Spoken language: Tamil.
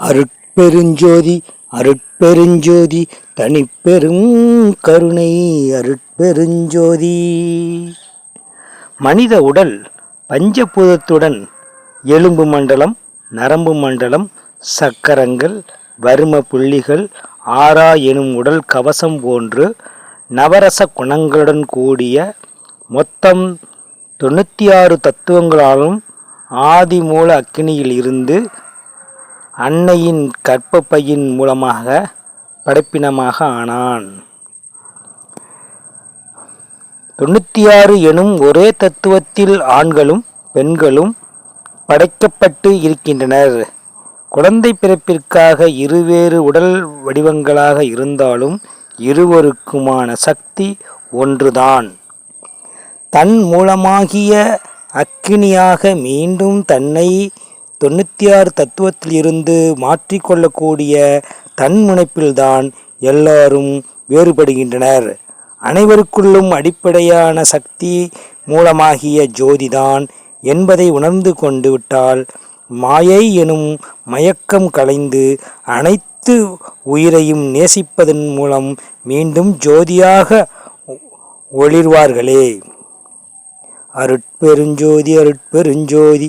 அருட்பெருஞ்சோதி அருட்பெருஞ்சோதி தனிப்பெரும் கருணை அருட்பெருஞ்சோதி. மனித உடல் பஞ்சபூதத்துடன் எலும்பு மண்டலம் நரம்பு மண்டலம் சக்கரங்கள் வரும புள்ளிகள் ஆறா எனும் உடல் கவசம் போன்று நவரச குணங்களுடன் கூடிய மொத்தம் தொண்ணூற்றி ஆறு தத்துவங்களாலும் ஆதி மூல அக்கினியில் இருந்து அன்னையின் கற்பப்பையின் மூலமாக படைப்பினமாக ஆனான். தொண்ணூற்றி ஆறு எனும் ஒரே தத்துவத்தில் ஆண்களும் பெண்களும் படைக்கப்பட்டு இருக்கின்றனர். குழந்தை பிறப்பிற்காக இருவேறு உடல் வடிவங்களாக இருந்தாலும் இருவருக்குமான சக்தி ஒன்றுதான். தன் மூலமாகிய அக்கினியாக மீண்டும் தன்னை தொண்ணூற்றி ஆறு தத்துவத்திலிருந்து மாற்றிக்கொள்ளக்கூடிய தன்முனைப்பில்தான் எல்லாரும் வேறுபடுகின்றனர். அனைவருக்குள்ளும் அடிப்படையான சக்தி மூலமாகிய ஜோதிதான் என்பதை உணர்ந்து கொண்டு விட்டால் மாயை எனும் மயக்கம் கலைந்து அனைத்து உயிரையும் நேசிப்பதன் மூலம் மீண்டும் ஜோதியாக ஒளிர்வார்களே. அருட்பெருஞ்சோதி அருட்பெருஞ்சோதி